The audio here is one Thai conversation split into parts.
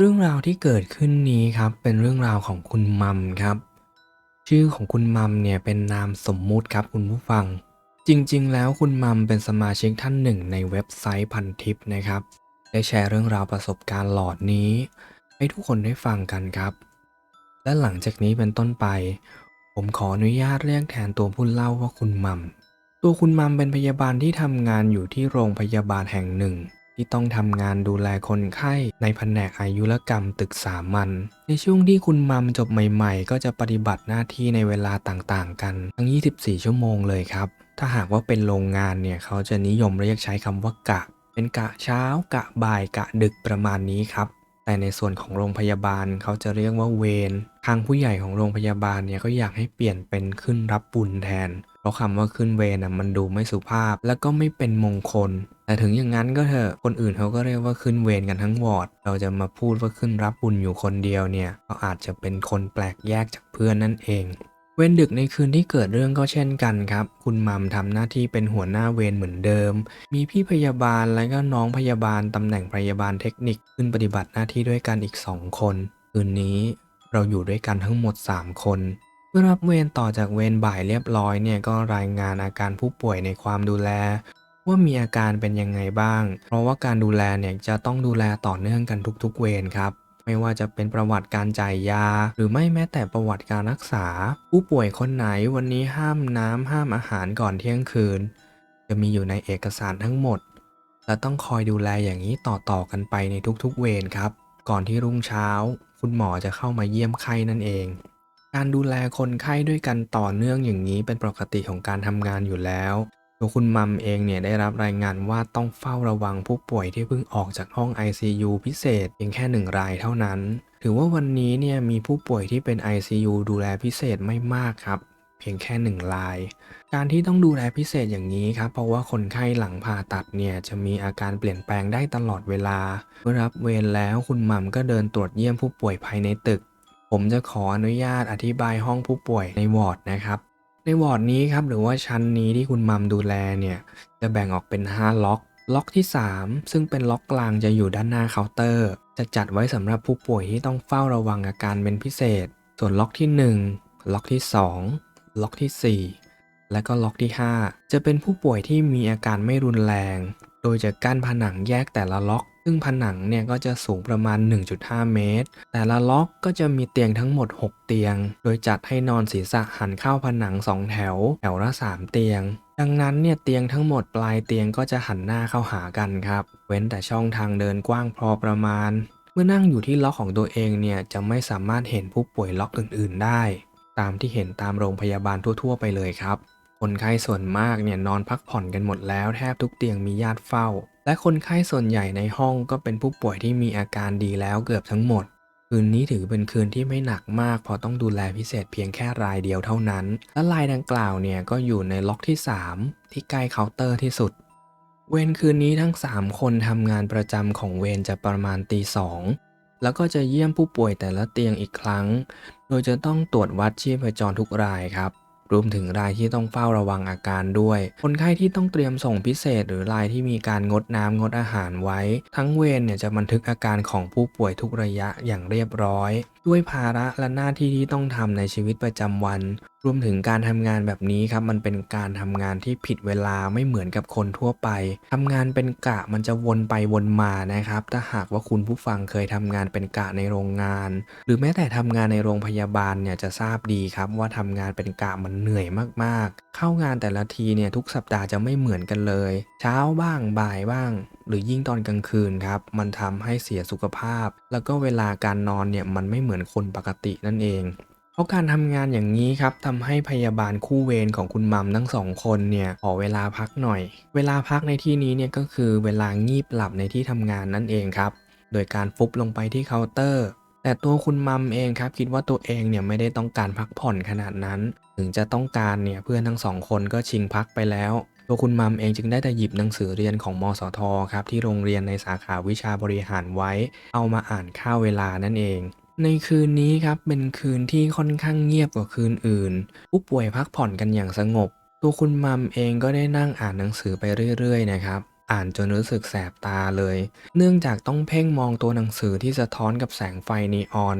เรื่องราวที่เกิดขึ้นนี้ครับเป็นเรื่องราวของคุณมัมครับ ชื่อของคุณมัมเนี่ยเป็นนามสมมุติครับคุณผู้ฟัง จริงๆ แล้วคุณมัมเป็นสมาชิกท่านหนึ่งในเว็บไซต์พันทิปนะครับ ได้แชร์เรื่องราวประสบการณ์หลอดนี้ ให้ทุกคนได้ฟังกันครับ และหลังจากนี้เป็นต้นไป ผมขออนุญาตเรียกแทนตัวผู้เล่าว่าคุณมัมตัวคุณมัมเป็นพยาบาลที่ทำงานอยู่ที่โรงพยาบาลแห่งหนึ่ง ที่ต้องทำงานดูแลคนไข้ในแผนกอายุรกรรมตึกสามัญในช่วงที่คุณมัมจบใหม่ๆ ก็จะปฏิบัติหน้าที่ในเวลาต่างๆ กัน ทั้ง 24 ชั่วโมงเลยครับ ถ้าหากว่าเป็นโรงงานเนี่ยเขาจะนิยมเรียกใช้คำว่ากะ เป็นกะเช้า กะบ่ายกะดึกประมาณนี้ครับแต่ในส่วนของโรงพยาบาลเขาจะเรียกว่าเวร ทางผู้ใหญ่ของโรงพยาบาลเนี่ยก็อยากให้เปลี่ยนเป็นขึ้นรับบุญแทน เพราะคำว่าขึ้นเวรนะมันดูไม่สุภาพแล้วก็ไม่เป็นมงคล แต่ถึงอย่างนั้นก็เถอะ คนอื่นเขาก็เรียกว่าขึ้นเวรกันทั้งวอร์ด เราจะมาพูดว่าขึ้นรับบุญอยู่คนเดียวเนี่ย ก็อาจจะเป็นคนแปลกแยกจากเพื่อนนั่นเอง เวรดึกในคืนที่เกิดเรื่องก็เช่นกันครับ คุณมัมทำหน้าที่เป็นหัวหน้าเวรเหมือนเดิม มีพี่พยาบาลและก็น้องพยาบาลตำแหน่งพยาบาลเทคนิคขึ้นปฏิบัติหน้าที่ด้วยกันอีก2คน คืนนี้เราอยู่ด้วยกันทั้งหมด 3 คนเมื่อรับเวรต่อจากเวรบ่ายเรียบร้อยเนี่ยก็รายงานอาการผู้ป่วยในความดูแล ว่ามีอาการเป็นยังไงบ้าง เพราะว่าการดูแลเนี่ยจะต้องดูแลต่อเนื่องกันทุกๆ เวรครับไม่ว่าจะเป็นประวัติการจ่ายยา หรือไม่แม้แต่ประวัติการรักษา ผู้ป่วยคนไหนวันนี้ห้ามน้ำห้ามอาหารก่อนเที่ยงคืน จะมีอยู่ในเอกสารทั้งหมด และต้องคอยดูแลอย่างนี้ต่อๆกันไปในทุกๆ เวรครับ ก่อนที่รุ่งเช้า คุณหมอจะเข้ามาเยี่ยมไข้นั่นเอง การดูแลคนไข้ด้วยกันต่อเนื่องอย่างนี้เป็นปกติของการทำงานอยู่แล้ว ตัวคุณมัมเองเนี่ยได้รับรายงานว่าต้องเฝ้าระวังผู้ป่วยที่เพิ่งออกจากห้อง ICU พิเศษเพียงแค่หนึ่งรายเท่านั้น ถือว่าวันนี้เนี่ยมีผู้ป่วยที่เป็น ICU ดูแลพิเศษไม่มากครับเพียงแค่หนึ่งราย การที่ต้องดูแลพิเศษอย่างนี้ครับ เพราะว่าคนไข้หลังผ่าตัดเนี่ยจะมีอาการเปลี่ยนแปลงได้ตลอดเวลา เมื่อรับเวรแล้วคุณหม่ำก็เดินตรวจเยี่ยมผู้ป่วยภายในตึก ผมจะขออนุญาตอธิบายห้องผู้ป่วยในวอร์ดนะครับ ในวอร์ดนี้ครับหรือว่าชั้นนี้ที่คุณมัมดูแลเนี่ยจะแบ่งออกเป็น 5 ล็อก ล็อกที่ 3 ซึ่งเป็นล็อกกลางจะอยู่ด้านหน้าเคาน์เตอร์ จะจัดไว้สำหรับผู้ป่วยที่ต้องเฝ้าระวังอาการเป็นพิเศษ ส่วนล็อกที่ 1 ล็อกที่ 2 ล็อกที่ 4 และก็ล็อกที่ 5 จะเป็นผู้ป่วยที่มีอาการไม่รุนแรง โดยจะกั้นผนังแยกแต่ละล็อก ซึ่งผนังเนี่ยก็จะสูงประมาณ 1.5 เมตร แต่ละล็อกก็จะมีเตียงทั้งหมด 6 เตียง โดยจัดให้นอนศีรษะหันเข้าผนัง 2 แถว แถวละ 3 เตียง ดังนั้นเนี่ยเตียงทั้งหมดปลายเตียงก็จะหันหน้าเข้าหากันครับ เว้นแต่ช่องทางเดินกว้างพอประมาณ เมื่อนั่งอยู่ที่ล็อกของตัวเองเนี่ยจะไม่สามารถเห็นผู้ป่วยล็อกอื่น ๆ ได้ ตามที่เห็นตามโรงพยาบาลทั่ว ๆ ไปเลยครับคนไข้ส่วนมากเนี่ยนอนพักผ่อนกันหมดแล้วแทบทุกเตียงมีญาติเฝ้า และคนไข้ส่วนใหญ่ในห้องก็เป็นผู้ป่วยที่มีอาการดีแล้วเกือบทั้งหมด คืนนี้ถือเป็นคืนที่ไม่หนักมากเพราะต้องดูแลพิเศษเพียงแค่รายเดียวเท่านั้น และรายดังกล่าวเนี่ยก็อยู่ในล็อกที่ 3 ที่ใกล้เคาน์เตอร์ที่สุด เวรคืนนี้ทั้ง 3 คนทำงานประจำของเวรจะประมาณตีสองแล้วก็จะเยี่ยมผู้ป่วยแต่ละเตียงอีกครั้ง โดยจะต้องตรวจวัดชีพจรทุกรายครับ รวมถึงรายที่ต้องเฝ้าระวังอาการด้วย คนไข้ที่ต้องเตรียมส่งพิเศษ หรือรายที่มีการงดน้ำงดอาหารไว้ ทั้งเวรเนี่ยจะบันทึกอาการของผู้ป่วยทุกระยะอย่างเรียบร้อยด้วยภาระและหน้าที่ที่ต้องทำในชีวิตประจำวัน รวมถึงการทำงานแบบนี้ครับ มันเป็นการทำงานที่ผิดเวลาไม่เหมือนกับคนทั่วไปทำงานเป็นกะมันจะวนไปวนมานะครับ ถ้าหากว่าคุณผู้ฟังเคยทำงานเป็นกะในโรงงาน หรือแม้แต่ทำงานในโรงพยาบาลเนี่ยจะทราบดีครับ ว่าทำงานเป็นกะมันเหนื่อยมากๆ เข้างานแต่ละทีเนี่ยทุกสัปดาห์จะไม่เหมือนกันเลย เช้าบ้างบ่ายบ้าง หรือยิ่งตอนกลางคืนครับมันทำให้เสียสุขภาพ แล้วก็เวลาการนอนเนี่ยมันไม่เหมือนคนปกตินั่นเองเพราะการทำงานอย่างนี้ครับทำให้พยาบาลคู่เวรของคุณมัมทั้งสองคนเนี่ยขอเวลาพักหน่อย เวลาพักในที่นี้เนี่ยก็คือเวลางีบหลับในที่ทำงานนั่นเองครับ โดยการฟุบลงไปที่เคาน์เตอร์ แต่ตัวคุณมัมเองครับคิดว่าตัวเองเนี่ยไม่ได้ต้องการพักผ่อนขนาดนั้น ถึงจะต้องการเนี่ยเพื่อนทั้งสองคนก็ชิงพักไปแล้ว ตัวคุณมัมเองจึงได้แต่หยิบหนังสือเรียนของมสทครับที่โรงเรียนในสาขาวิชาบริหารไว้ เอามาอ่านข้าวเวลานั่นเอง ในคืนนี้ครับเป็นคืนที่ค่อนข้างเงียบกว่าคืนอื่น ผู้ป่วยพักผ่อนกันอย่างสงบ ตัวคุณมัมเองก็ได้นั่งอ่านหนังสือไปเรื่อยๆนะครับอ่านจนรู้สึกแสบตาเลย เนื่องจากต้องเพ่งมองตัวหนังสือที่สะท้อนกับแสงไฟนีออน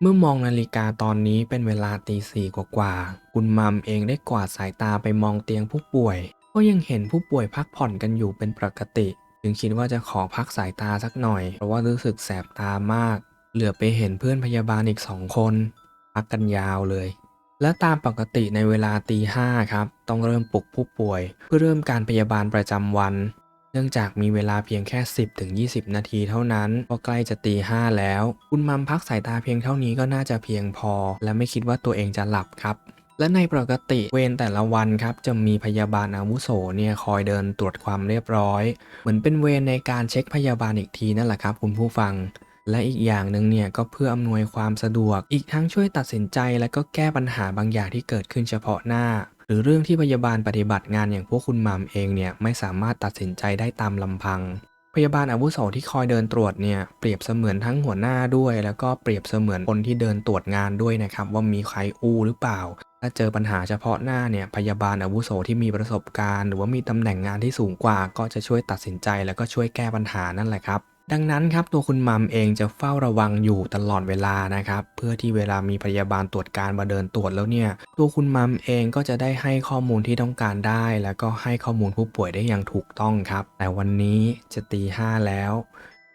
เมื่อมองนาฬิกาตอนนี้เป็นเวลาตีสี่กว่าๆ คุณมัมเองได้กวาดสายตาไปมองเตียงผู้ป่วย ก็ยังเห็นผู้ป่วยพักผ่อนกันอยู่เป็นปกติ จึงคิดว่าจะขอพักสายตาสักหน่อย เพราะว่ารู้สึกแสบตามาก เหลือไปเห็นเพื่อนพยาบาลอีกสองคน พักกันยาวเลย และตามปกติในเวลาตีห้าครับ ต้องเริ่มปลุกผู้ป่วย เพื่อเริ่มการพยาบาลประจำวัน เนื่องจากมีเวลาเพียงแค่ 10ถึง20 นาทีเท่านั้น ก็ใกล้จะตีห้าแล้ว คุณมัมพักสายตาเพียงเท่านี้ก็น่าจะเพียงพอ และไม่คิดว่าตัวเองจะหลับครับ และในปกติเวรแต่ละวันครับจะมีพยาบาลอาวุโสเนี่ยคอยเดินตรวจความเรียบร้อย เหมือนเป็นเวรในการเช็คพยาบาลอีกทีนั่นแหละครับคุณผู้ฟัง และอีกอย่างหนึ่งเนี่ยก็เพื่ออำนวยความสะดวก อีกทั้งช่วยตัดสินใจและก็แก้ปัญหาบางอย่างที่เกิดขึ้นเฉพาะหน้า หรือเรื่องที่พยาบาลปฏิบัติงานอย่างพวกคุณหมัมเองเนี่ยไม่สามารถตัดสินใจได้ตามลำพังพยาบาลอาวุโสที่คอยเดินตรวจเนี่ยเปรียบเสมือนทั้งหัวหน้าด้วย แล้วก็เปรียบเสมือนคนที่เดินตรวจงานด้วยนะครับว่ามีใครอู้หรือเปล่าาเจอปัญหาเฉพาะหน้าเนี่ยพยาบาลอาวุโสที่มีประสบการณ์ หรือว่ามีตำแหน่งงานที่สูงกว่า ก็จะช่วยตัดสินใจแล้วก็ช่วยแก้ปัญหานั่นแหละครับ ดังนั้นครับตัวคุณมัมเองจะเฝ้าระวังอยู่ตลอดเวลานะครับเพื่อที่เวลามีพยาบาลตรวจการมาเดินตรวจแล้วเนี่ยตัวคุณมัมเองก็จะได้ให้ข้อมูลที่ต้องการได้ แล้วก็ให้ข้อมูลผู้ป่วยได้อย่างถูกต้องครับ แต่วันนี้จะตีห้าแล้ว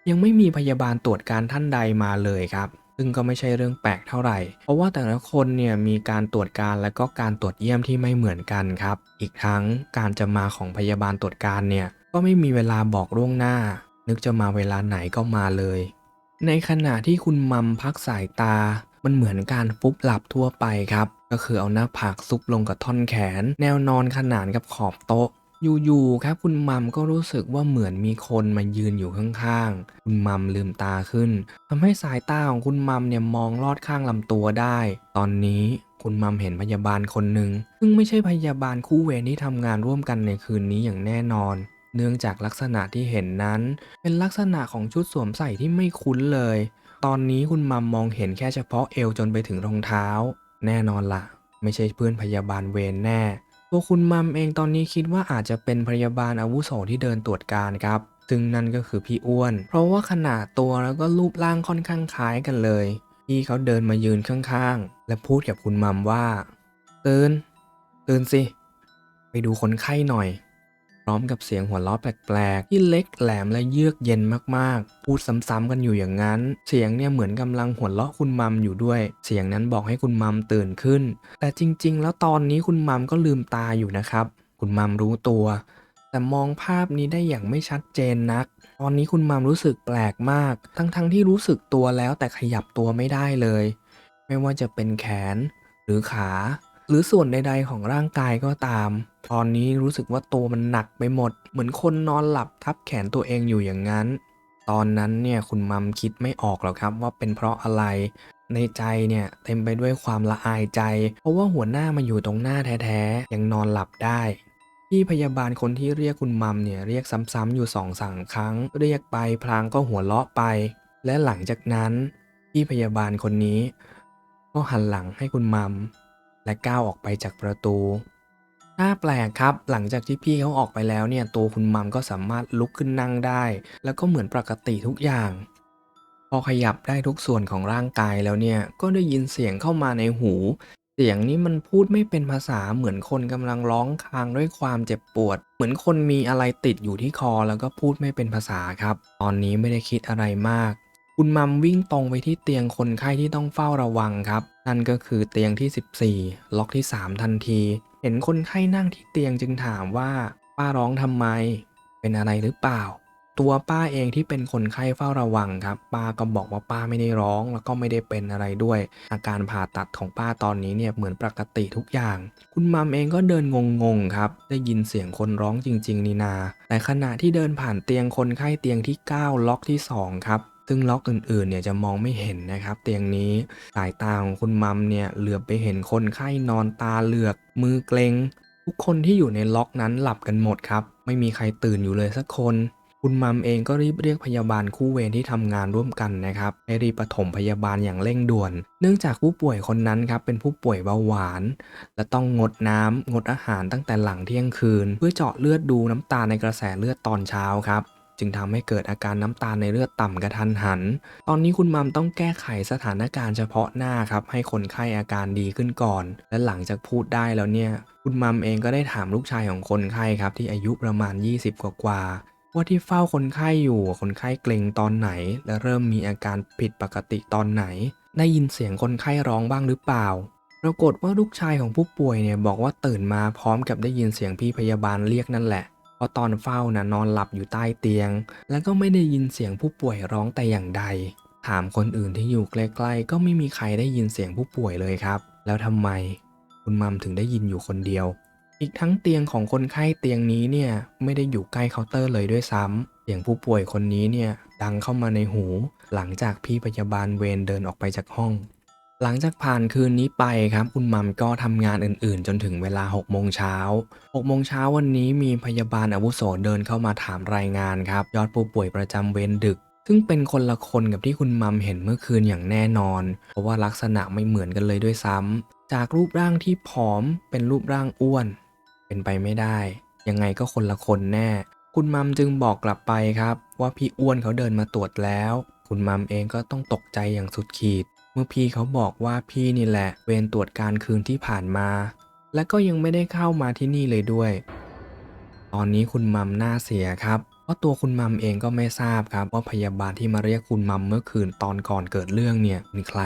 ยังไม่มีพยาบาลตรวจการท่านใดมาเลยครับ ซึ่งก็ไม่ใช่เรื่องแปลกเท่าไหร่ เพราะว่าแต่ละคนเนี่ยมีการตรวจการและก็การตรวจเยี่ยมที่ไม่เหมือนกันครับ อีกทั้งการจะมาของพยาบาลตรวจการเนี่ยก็ไม่มีเวลาบอกล่วงหน้า นึกจะมาเวลาไหนก็มาเลย ในขณะที่คุณมัมพักสายตา มันเหมือนการฟุบหลับทั่วไปครับ ก็คือเอาหน้าผากซุกลงกับท่อนแขน แนวนอนขนานกับขอบโต๊ะ อยู่ๆ ครับคุณมัมก็รู้สึกว่าเหมือนมีคนมายืนอยู่ข้างๆ คุณมัมลืมตาขึ้นทำให้สายตาของคุณมัมเนี่ยมองลอดข้างลำตัวได้ ตอนนี้คุณมัมเห็นพยาบาลคนหนึ่งซึ่งไม่ใช่พยาบาลคู่เวรที่ทำงานร่วมกันในคืนนี้อย่างแน่นอน เนื่องจากลักษณะที่เห็นนั้น เป็นลักษณะของชุดสวมใส่ที่ไม่คุ้นเลย ตอนนี้คุณมัมมองเห็นแค่เฉพาะเอวจนไปถึงรองเท้า แน่นอนละไม่ใช่เพื่อนพยาบาลเวรแน่ ตัวคุณมัมเองตอนนี้คิดว่าอาจจะเป็นพยาบาลอาวุโสที่เดินตรวจการครับ ซึ่งนั่นก็คือพี่อ้วน เพราะว่าขนาดตัวแล้วก็รูปร่างค่อนข้างคล้ายกันเลย พี่เขาเดินมายืนข้างๆ และพูดกับคุณมัมว่า ตื่น ตื่นสิ ไปดูคนไข้หน่อย พร้อมกับเสียงหัวเราะแปลกๆที่เล็กแหลมและเยือกเย็นมากๆ พูดซ้ำๆกันอยู่อย่างนั้น เสียงเนี่ยเหมือนกำลังหัวเราะคุณมัมอยู่ด้วย เสียงนั้นบอกให้คุณมัมตื่นขึ้น แต่จริง ๆ แล้วตอนนี้คุณมัมก็ลืมตาอยู่นะครับ คุณมัมรู้ตัว แต่มองภาพนี้ได้อย่างไม่ชัดเจนนัก ตอนนี้คุณมัมรู้สึกแปลกมาก ทั้งๆที่รู้สึกตัวแล้วแต่ขยับตัวไม่ได้เลย ไม่ว่าจะเป็นแขน หรือขา หรือส่วนใด ๆ ของร่างกายก็ตาม ตอนนี้รู้สึกว่าตัวมันหนักไปหมด เหมือนคนนอนหลับทับแขนตัวเองอยู่อย่างนั้น ตอนนั้นเนี่ยคุณมัมคิดไม่ออกหรอกครับว่าเป็นเพราะอะไร ในใจเนี่ยเต็มไปด้วยความละอายใจ เพราะว่าหัวหน้ามาอยู่ตรงหน้าแท้ๆยังนอนหลับได้พี่พยาบาลคนที่เรียกคุณมัมเนี่ยเรียกซ้ำๆอยู่สองสามครั้ง เรียกไปพลางก็หัวเราะไป และหลังจากนั้น พี่พยาบาลคนนี้ ก็หันหลังให้คุณมัม และก้าวออกไปจากประตูน่าแปลกครับ หลังจากที่พี่เขาออกไปแล้วเนี่ยตัวคุณมัมก็สามารถลุกขึ้นนั่งได้ แล้วก็เหมือนปกติทุกอย่าง พอขยับได้ทุกส่วนของร่างกายแล้วเนี่ยก็ได้ยินเสียงเข้ามาในหู เสียงนี้มันพูดไม่เป็นภาษาเหมือนคนกำลังร้องครางด้วยความเจ็บปวด เหมือนคนมีอะไรติดอยู่ที่คอแล้วก็พูดไม่เป็นภาษาครับ ตอนนี้ไม่ได้คิดอะไรมาก คุณมัมวิ่งตรงไปที่เตียงคนไข้ที่ต้องเฝ้าระวังครับ นั่นก็คือเตียงที่ 14 ล็อกที่ 3 ทันที เห็นคนไข้นั่งที่เตียงจึงถามว่า ป้าร้องทำไม เป็นอะไรหรือเปล่า ตัวป้าเองที่เป็นคนไข้เฝ้าระวังครับ ป้าก็บอกว่าป้าไม่ได้ร้องแล้วก็ไม่ได้เป็นอะไรด้วย อาการผ่าตัดของป้าตอนนี้เนี่ยเหมือนปกติทุกอย่าง คุณมัมเองก็เดินงงๆครับ ได้ยินเสียงคนร้องจริง ๆ นี่นา แต่ขณะที่เดินผ่านเตียงคนไข้เตียงที่ 9 ล็อกที่ 2 ครับ ซึ่งล็อกอื่นๆเนี่ยจะมองไม่เห็นนะครับ เตียงนี้สายตาของคุณมัมเนี่ยเหลือบไปเห็นคนไข้นอนตาเหลือก มือเกรงทุกคนที่อยู่ในล็อกนั้นหลับกันหมดครับ ไม่มีใครตื่นอยู่เลยสักคน คุณมัมเองก็รีบเรียกพยาบาลคู่เวรที่ทำงานร่วมกันนะครับให้รีบปฐมพยาบาลอย่างเร่งด่วน เนื่องจากผู้ป่วยคนนั้นครับเป็นผู้ป่วยเบาหวาน และต้องงดน้ำงดอาหารตั้งแต่หลังเที่ยงคืน เพื่อเจาะเลือดดูน้ำตาในกระแสเลือดตอนเช้าครับ จึงทำให้เกิดอาการน้ำตาลในเลือดต่ำกระทันหัน ตอนนี้คุณมัมต้องแก้ไขสถานการณ์เฉพาะหน้าครับให้คนไข้อาการดีขึ้นก่อน และหลังจากพูดได้แล้วเนี่ย คุณมัมเองก็ได้ถามลูกชายของคนไข้ครับที่อายุประมาณ 20 กว่ากว่าว่าที่เฝ้าคนไข้อยู่ คนไข้เกร็งตอนไหน และเริ่มมีอาการผิดปกติตอนไหน ได้ยินเสียงคนไข้ร้องบ้างหรือเปล่า ปรากฏว่าลูกชายของผู้ป่วยเนี่ยบอกว่าตื่นมาพร้อมกับได้ยินเสียงพี่พยาบาลเรียกนั่นแหละ ราะตอนเฝ้านะนอนหลับอยู่ใต้เตียง แล้วก็ไม่ได้ยินเสียงผู้ป่วยร้องแต่อย่างใด ถามคนอื่นที่อยู่ใกล้ๆก็ไม่มีใครได้ยินเสียงผู้ป่วยเลยครับ แล้วทำไมคุณมัมถึงได้ยินอยู่คนเดียว อีกทั้งเตียงของคนไข้เตียงนี้เนี่ยไม่ได้อยู่ใกล้เคาน์เตอร์เลยด้วยซ้ำเสียงผู้ป่วยคนนี้เนี่ยดังเข้ามาในหู หลังจากพี่พยาบาลเวรเดินออกไปจากห้อง หลังจากผ่านคืนนี้ไปครับ คุณมัมก็ทำงานอื่นๆ จนถึงเวลา6โมงเช้า6โมงเช้าวันนี้มีพยาบาลอาวุโสเดินเข้ามาถามรายงานครับยอดผู้ป่วยประจำเวรดึก ซึ่งเป็นคนละคนกับที่คุณมัมเห็นเมื่อคืนอย่างแน่นอน เพราะว่าลักษณะไม่เหมือนกันเลยด้วยซ้ำจากรูปร่างที่ผอมเป็นรูปร่างอ้วน เป็นไปไม่ได้ ยังไงก็คนละคนแน่ คุณมัมจึงบอกกลับไปครับ ว่าพี่อ้วนเขาเดินมาตรวจแล้ว คุณมัมเองก็ต้องตกใจอย่างสุดขีด เมื่อพี่เขาบอกว่าพี่นี่แหละเวรตรวจการคืนที่ผ่านมา และก็ยังไม่ได้เข้ามาที่นี่เลยด้วย ตอนนี้คุณมัมหน้าเสียครับ เพราะตัวคุณมัมเองก็ไม่ทราบครับว่าพยาบาลที่มาเรียกคุณมัมเมื่อคืนตอนก่อนเกิดเรื่องเนี่ยเป็นใคร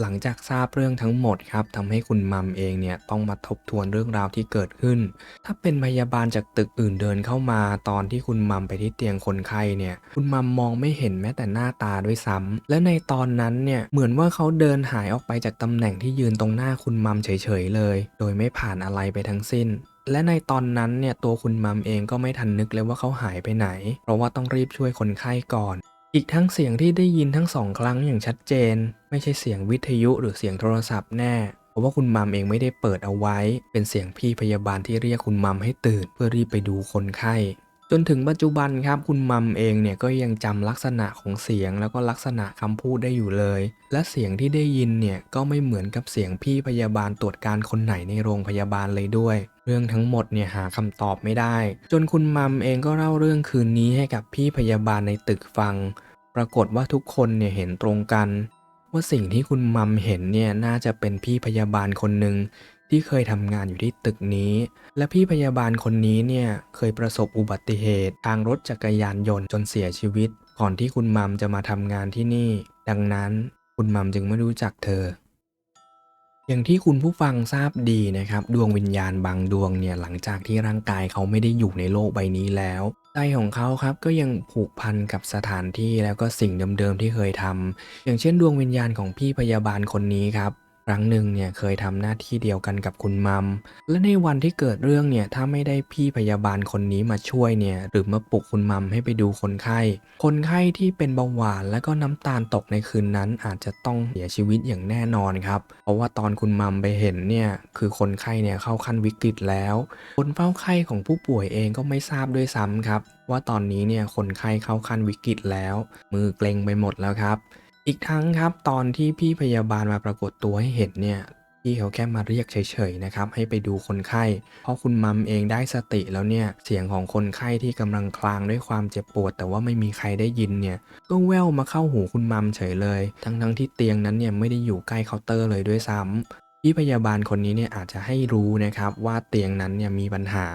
หลังจากทราบเรื่องทั้งหมดครับทำให้คุณมัมเองเนี่ยต้องมาทบทวนเรื่องราวที่เกิดขึ้น ถ้าเป็นพยาบาลจากตึกอื่นเดินเข้ามา ตอนที่คุณมัมไปที่เตียงคนไข้เนี่ยคุณมัมมองไม่เห็นแม้แต่หน้าตาด้วยซ้ำและในตอนนั้นเนี่ยเหมือนว่าเขาเดินหายออกไปจากตำแหน่งที่ยืนตรงหน้าคุณมัมเฉยๆเลย โดยไม่ผ่านอะไรไปทั้งสิ้นและในตอนนั้นเนี่ยตัวคุณมัมเองก็ไม่ทันนึกเลยว่าเขาหายไปไหน เพราะว่าต้องรีบช่วยคนไข้ก่อน อีกทั้งเสียงที่ได้ยินทั้งสองครั้งอย่างชัดเจน ไม่ใช่เสียงวิทยุหรือเสียงโทรศัพท์แน่ เพราะว่าคุณมัมเองไม่ได้เปิดเอาไว้ เป็นเสียงพี่พยาบาลที่เรียกคุณมัมให้ตื่นเพื่อรีบไปดูคนไข้ จนถึงปัจจุบันครับคุณมัมเองเนี่ยก็ยังจำลักษณะของเสียงแล้วก็ลักษณะคำพูดได้อยู่เลย และเสียงที่ได้ยินเนี่ยก็ไม่เหมือนกับเสียงพี่พยาบาลตรวจการคนไหนในโรงพยาบาลเลยด้วย เรื่องทั้งหมดเนี่ยหาคำตอบไม่ได้ จนคุณมัมเองก็เล่าเรื่องคืนนี้ให้กับพี่พยาบาลในตึกฟัง ปรากฏว่าทุกคนเนี่ยเห็นตรงกัน ว่าสิ่งที่คุณมัมเห็นเนี่ยน่าจะเป็นพี่พยาบาลคนหนึ่งที่เคยทำงานอยู่ที่ตึกนี้ และพี่พยาบาลคนนี้เนี่ยเคยประสบอุบัติเหตุ ทางรถจักรยานยนต์จนเสียชีวิต ก่อนที่คุณมัมจะมาทำงานที่นี่ ดังนั้นคุณมัมจึงไม่รู้จักเธอ อย่างที่คุณผู้ฟังทราบดีนะครับ ดวงวิญญาณบางดวงเนี่ยหลังจากที่ร่างกายเขาไม่ได้อยู่ในโลกใบนี้แล้วใจของเขาครับก็ยังผูกพันกับสถานที่แล้วก็สิ่งเดิมๆที่เคยทำอย่างเช่นดวงวิญญาณของพี่พยาบาลคนนี้ครับ ครั้งหนึ่งเนี่ยเคยทำหน้าที่เดียวกันกับคุณมัม และในวันที่เกิดเรื่องเนี่ยถ้าไม่ได้พี่พยาบาลคนนี้มาช่วยเนี่ยหรือมาปลุกคุณมัมให้ไปดูคนไข้ คนไข้ที่เป็นเบาหวานและก็น้ำตาลตกในคืนนั้นอาจจะต้องเสียชีวิตอย่างแน่นอนครับ เพราะว่าตอนคุณมัมไปเห็นเนี่ยคือคนไข้เนี่ยเข้าขั้นวิกฤตแล้ว คนเฝ้าไข้ของผู้ป่วยเองก็ไม่ทราบด้วยซ้ำครับว่าตอนนี้เนี่ยคนไข้เข้าขั้นวิกฤตแล้ว มือเกร็งไปหมดแล้วครับ อีกทั้งครับตอนที่พี่พยาบาลมาปรากฏตัวให้เห็นเนี่ยพี่เขาแค่มาเรียกเฉยๆนะครับให้ไปดูคนไข้เพราะคุณมัมเองได้สติแล้วเนี่ยเสียงของคนไข้ที่กำลังคลางด้วยความเจ็บปวด แต่ว่าไม่มีใครได้ยินเนี่ยก็แว่วมาเข้าหูคุณมัมเฉยเลย ทั้งๆที่เตียงนั้นเนี่ยไม่ได้อยู่ใกล้เคาน์เตอร์เลยด้วยซ้ำพี่พยาบาลคนนี้เนี่ยอาจจะให้รู้นะครับว่าเตียงนั้นเนี่ยมีปัญหา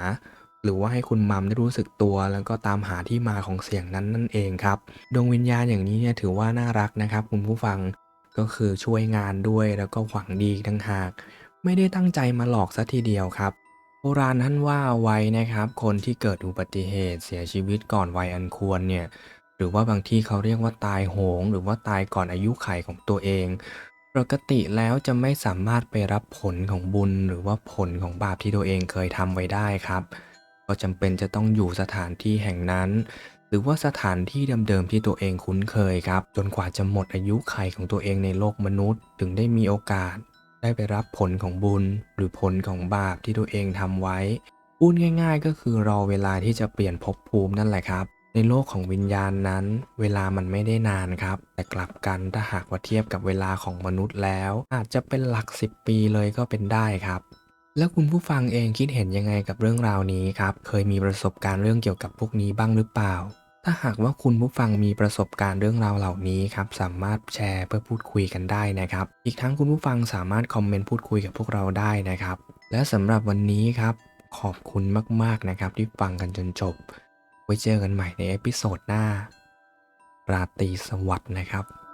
หรือว่าให้คุณมัมได้รู้สึกตัว แล้วก็ตามหาที่มาของเสียงนั้นนั่นเองครับ ดวงวิญญาณอย่างนี้เนี่ยถือว่าน่ารักนะครับ คุณผู้ฟังก็คือช่วยงานด้วยแล้วก็หวังดีทั้งหาก ไม่ได้ตั้งใจมาหลอกซะทีเดียวครับโบราณท่านว่าไว้นะครับ คนที่เกิดอุบัติเหตุเสียชีวิตก่อนวัยอันควรเนี่ยหรือว่าบางที่เขาเรียกว่าตายโหง หรือว่าตายก่อนอายุไขของตัวเองปกติแล้วจะไม่สามารถไปรับผลของบุญ หรือว่าผลของบาปที่ตัวเองเคยทำไว้ได้ครับ ก็จำเป็นจะต้องอยู่สถานที่แห่งนั้น หรือว่าสถานที่เดิมๆที่ตัวเองคุ้นเคยครับ จนกว่าจะหมดอายุไขของตัวเองในโลกมนุษย์ ถึงได้มีโอกาส ได้ไปรับผลของบุญ หรือผลของบาปที่ตัวเองทำไว้พูดง่าย ๆ ก็คือรอเวลาที่จะเปลี่ยนภพภูมินั่นแหละครับ ในในโลกของวิญญาณนั้น เวลามันไม่ได้นานครับ แต่กลับกันถ้าหากว่าเทียบกับเวลาของมนุษย์แล้ว อาจจะเป็นหลักสิบปีเลยก็เป็นได้ครับ แล้วคุณผู้ฟังเองคิดเห็นยังไงกับเรื่องราวนี้ครับ เคยมีประสบการณ์เรื่องเกี่ยวกับพวกนี้บ้างหรือเปล่า ถ้าหากว่าคุณผู้ฟังมีประสบการณ์เรื่องราวเหล่านี้ครับ สามารถแชร์เพื่อพูดคุยกันได้นะครับ อีกทั้งคุณผู้ฟังสามารถคอมเมนต์พูดคุยกับพวกเราได้นะครับ และสำหรับวันนี้ครับ ขอบคุณมากๆนะครับ ที่ฟังกันจนจบ ไว้เจอกันใหม่ในเอพิโซดหน้า ราตรีสวัสดิ์นะครับ